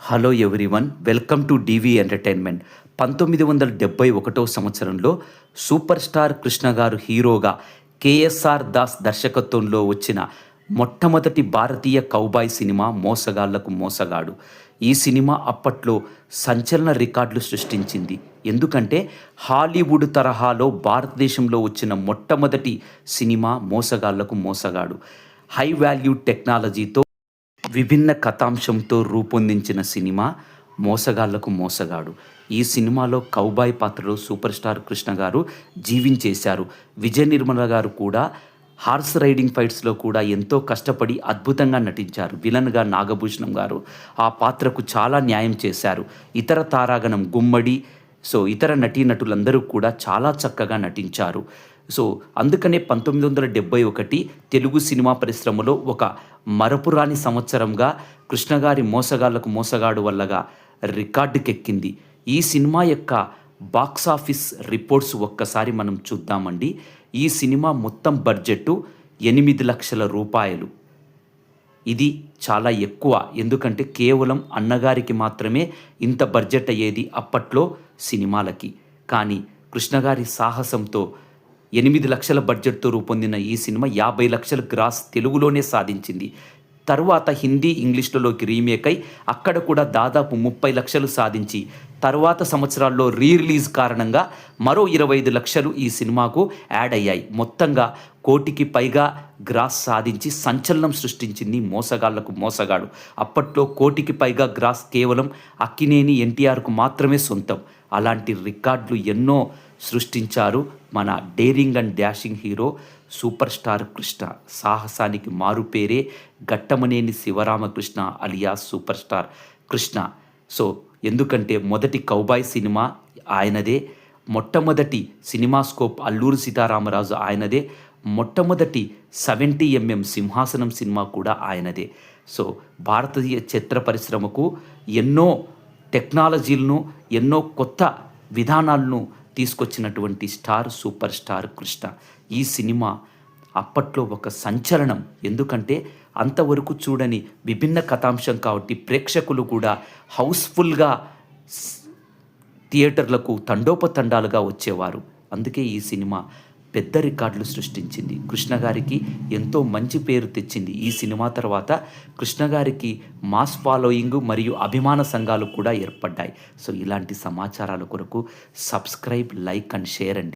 Hello everyone welcome to DV entertainment పంతొమ్మిది వందల డెబ్బై ఒకటో సంవత్సరంలో సూపర్ స్టార్ కృష్ణ గారు హీరోగా కేఎస్ఆర్ దాస్ దర్శకత్వంలో వచ్చిన మొట్టమొదటి భారతీయ కౌబాయ్ సినిమా మోసగాళ్ళకు మోసగాడు. ఈ సినిమా అప్పట్లో సంచలన రికార్డులు సృష్టించింది. ఎందుకంటే హాలీవుడ్ తరహాలో భారతదేశంలో వచ్చిన మొట్టమొదటి సినిమా మోసగాళ్ళకు మోసగాడు. హై వాల్యూ టెక్నాలజీతో విభిన్న కథాంశంతో రూపొందించిన సినిమా మోసగాళ్ళకు మోసగాడు. ఈ సినిమాలో కౌబాయ్ పాత్రలో సూపర్ స్టార్ కృష్ణ గారు జీవించేశారు. విజయ నిర్మల గారు కూడా హార్స్ రైడింగ్ ఫైట్స్లో కూడా ఎంతో కష్టపడి అద్భుతంగా నటించారు. విలన్గా నాగభూషణం గారు ఆ పాత్రకు చాలా న్యాయం చేశారు. ఇతర తారాగణం గుమ్మడి సో ఇతర నటీనటులందరూ కూడా చాలా చక్కగా నటించారు. సో అందుకనే పంతొమ్మిది వందల డెబ్బై ఒకటి తెలుగు సినిమా పరిశ్రమలో ఒక మరపురాని సంవత్సరంగా కృష్ణగారి మోసగాళ్ళకు మోసగాడు వల్లగా రికార్డుకెక్కింది. ఈ సినిమా యొక్క బాక్స్ ఆఫీస్ రిపోర్ట్స్ ఒక్కసారి మనం చూద్దామండి. ఈ సినిమా మొత్తం బడ్జెట్ ఎనిమిది లక్షల రూపాయలు. ఇది చాలా ఎక్కువ. ఎందుకంటే కేవలం అన్నగారికి మాత్రమే ఇంత బడ్జెట్ అయ్యేది అప్పట్లో సినిమాలకి. కానీ కృష్ణగారి సాహసంతో ఎనిమిది లక్షల బడ్జెట్తో రూపొందిన ఈ సినిమా యాభై లక్షల గ్రాస్ తెలుగులోనే సాధించింది. తరువాత హిందీ ఇంగ్లీష్లలోకి రీమేక్ అయి అక్కడ కూడా దాదాపు ముప్పై లక్షలు సాధించి తర్వాత సంవత్సరాల్లో రీ రిలీజ్ కారణంగా మరో ఇరవై ఐదు లక్షలు ఈ సినిమాకు యాడ్ అయ్యాయి. మొత్తంగా కోటికి పైగా గ్రాస్ సాధించి సంచలనం సృష్టించింది మోసగాళ్ళకు మోసగాడు. అప్పట్లో కోటికి పైగా గ్రాస్ కేవలం అక్కినేని ఎన్టీఆర్కు మాత్రమే సొంతం. అలాంటి రికార్డులు ఎన్నో సృష్టించారు మన daring and dashing hero super star Krishna. సాహసానికి మారుపేరే Ghattamaneni Sivaramakrishna alias super star Krishna. So ఎందుకంటే మొదటి కౌబాయ్ సినిమా ఆయనదే మొట్టమొదటి సినిమా స్కోప్ అల్లూరు సీతారామరాజు ఆయనదే మొట్టమొదటి సెవెంటీ ఎంఎం సింహాసనం సినిమా కూడా ఆయనదే. సో భారతీయ చిత్ర పరిశ్రమకు ఎన్నో టెక్నాలజీలను ఎన్నో కొత్త విధానాలను తీసుకొచ్చినటువంటి స్టార్ సూపర్ స్టార్ కృష్ణ. ఈ సినిమా అప్పట్లో ఒక సంచలనం. ఎందుకంటే అంతవరకు చూడని విభిన్న కథాంశం కాబట్టి ప్రేక్షకులు కూడా హౌస్ఫుల్గా థియేటర్లకు తండోపతండాలుగా వచ్చేవారు. అందుకే ఈ సినిమా పెద్ద రికార్డులు సృష్టించింది. కృష్ణ గారికి ఎంతో మంచి పేరు తెచ్చింది. ఈ సినిమా తర్వాత కృష్ణ గారికి మాస్ ఫాలోయింగ్ మరియు అభిమాన సంఘాలు కూడా ఏర్పడ్డాయి. సో ఇలాంటి సమాచారాల కొరకు సబ్స్క్రైబ్ లైక్ అండ్ షేర్ అండి.